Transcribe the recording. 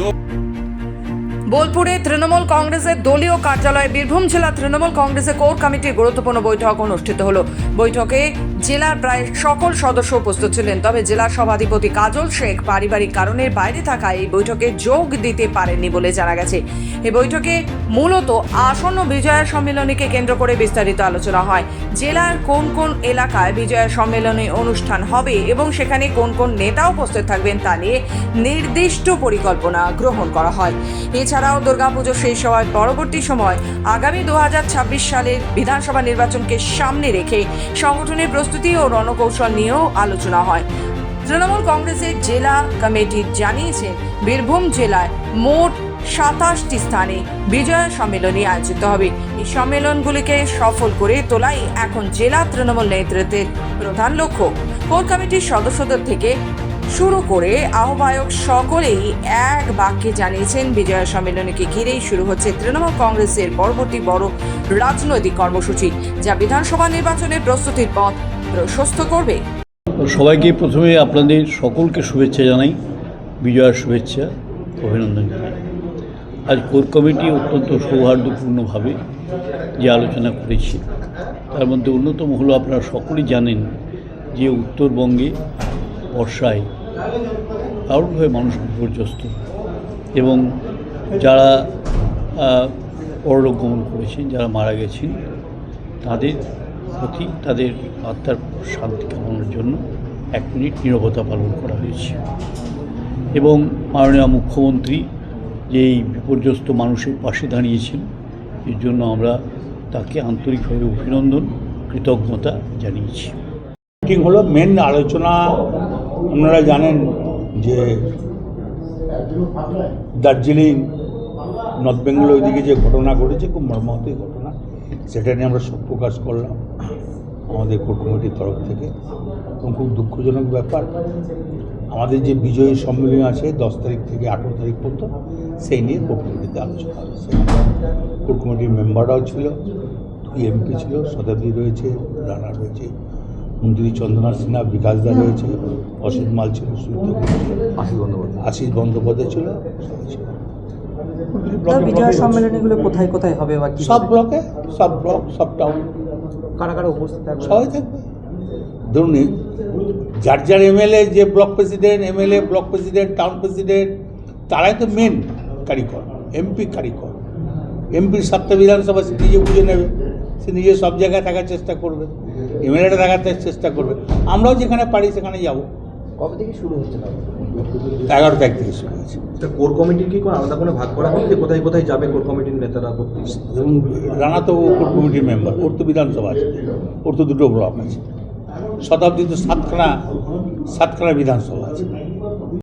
고. বোলপুরে তৃণমূল কংগ্রেসের দলীয় কার্যালয়ে বীরভূম জেলা তৃণমূল কংগ্রেসের কোর কমিটির গুরুত্বপূর্ণ বৈঠক অনুষ্ঠিত হলো। বৈঠকে জেলার প্রায় সকল সদস্য উপস্থিত ছিলেন, তবে জেলা সভাধিপতি কাজল শেখ পারিবারিক কারণের বাইরে থাকায় এই বৈঠকে যোগ দিতে পারেননি বলে জানা গেছে। এই বৈঠকে মূলত আসন্ন বিজয়া সম্মেলনীকে কেন্দ্র করে বিস্তারিত আলোচনা হয়। জেলার কোন কোন এলাকায় বিজয়া সম্মেলনী অনুষ্ঠান হবে এবং সেখানে কোন কোন নেতা উপস্থিত থাকবেন তা নিয়ে নির্দিষ্ট পরিকল্পনা গ্রহণ করা হয়। এছাড়াও দুর্গাপুজো শেষ হওয়ার পরবর্তী সময় আগামী দু হাজার ছাব্বিশ সালের বিধানসভা নির্বাচনকে সামনে রেখে সংগঠনের প্রস্তুতি ও রণকৌশল নিয়েও আলোচনা হয়। তৃণমূল কংগ্রেসের জেলা কমিটি জানিয়েছে, বীরভূম জেলায় মোট সাতাশটি স্থানে বিজয়া সম্মেলনী আয়োজিত হবে। এই সম্মেলনগুলিকে সফল করে তোলাই এখন জেলা তৃণমূল নেতৃত্বের প্রধান লক্ষ্য। কোর কমিটির সদস্যদের থেকে শুরু করে আহ্বায়ক সকলেই এক বাক্যে জানিয়েছেন, বিজয়া সম্মেলনীকে ঘিরেই শুরু হচ্ছে তৃণমূল কংগ্রেসের পরবর্তী বড় রাজনৈতিক কর্মসূচি, যা বিধানসভা নির্বাচনের প্রস্তুতির পথ প্রশস্ত করবে। সবাইকে প্রথমে আপনাদের সকলকে শুভেচ্ছা জানাই, বিজয়ার শুভেচ্ছা, অভিনন্দন জানাই। আজ কোর কমিটি অত্যন্ত সৌহার্দ্যপূর্ণভাবে যে আলোচনা করেছে, তার মধ্যে অন্যতম হলো আপনারা সকলেই জানেন যে উত্তরবঙ্গে বর্ষায় দারুণভাবে মানুষ বিপর্যস্ত এবং যারা পরলোক গমন করেছেন, যারা মারা গেছেন, তাদের প্রতি তাদের আত্মার শান্তি কামনার জন্য এক মিনিট নীরবতা পালন করা হয়েছে। এবং মাননীয় মুখ্যমন্ত্রী যে এই বিপর্যস্ত মানুষের পাশে দাঁড়িয়েছেন, এর জন্য আমরা তাকে আন্তরিকভাবে অভিনন্দন, কৃতজ্ঞতা জানিয়েছি। মিটিং হলো মেন আলোচনা, আপনারা জানেন যে দার্জিলিং নর্থ বেঙ্গল ওইদিকে যে ঘটনা ঘটেছে, খুব মর্মাহতী ঘটনা, সেটা নিয়ে আমরা শোক প্রকাশ করলাম আমাদের কোর কমিটির তরফ থেকে এবং খুব দুঃখজনক ব্যাপার, আমাদের যে বিজয়ী সম্মেলন আছে দশ তারিখ থেকে আঠেরো তারিখ পর্যন্ত, সেই নিয়ে কোর কমিটিতে আলোচনা হবে সেখানে কমিটির মেম্বাররাও ছিল এমপি ছিল শতাব্দী রয়েছে, রানা রয়েছে মন্ত্রী চন্দনা সিনহা বিকাশ দা রয়েছে অসিত মাল ছিল সুইত আশিস বন্দ্যোপাধ্যায়। আশিস বন্দ্যোপাধ্যায় ছিল। বিজয় সম্মেলনীগুলো কোথায় কোথায় হবে বা কি? সব ব্লকে সব ব্লক সব টাউন কারা কারা উপস্থিত থাকবে? সবাই থাকবে। ধরুন যার যার এমএলএ যে block president MLA block president town president তারাই তো মেন কারিগর এমপি কারিগর। এমপির সাতটা বিধানসভা সে নিজে বুঝে নেবে। সে নিজে সব জায়গায় থাকার চেষ্টা করবে এমএলএটা থাকার চেষ্টা করবে। আমরাও যেখানে পারি সেখানে যাব। কবে থেকে শুরু হচ্ছে এগারো তারিখ থেকে শুরু হয়েছে। কোর কমিটির কি কোনো আলাদা কোনো ভাগ করা হবে যে কোথায় কোথায় যাবে কোর কমিটির নেতারা করতে রানা তো কোর কমিটির মেম্বার ওর তো বিধানসভা আছে ওর তো দুটো ব্লক আছে। শতাব্দী তো সাতখানা সাতখানা বিধানসভা আছে।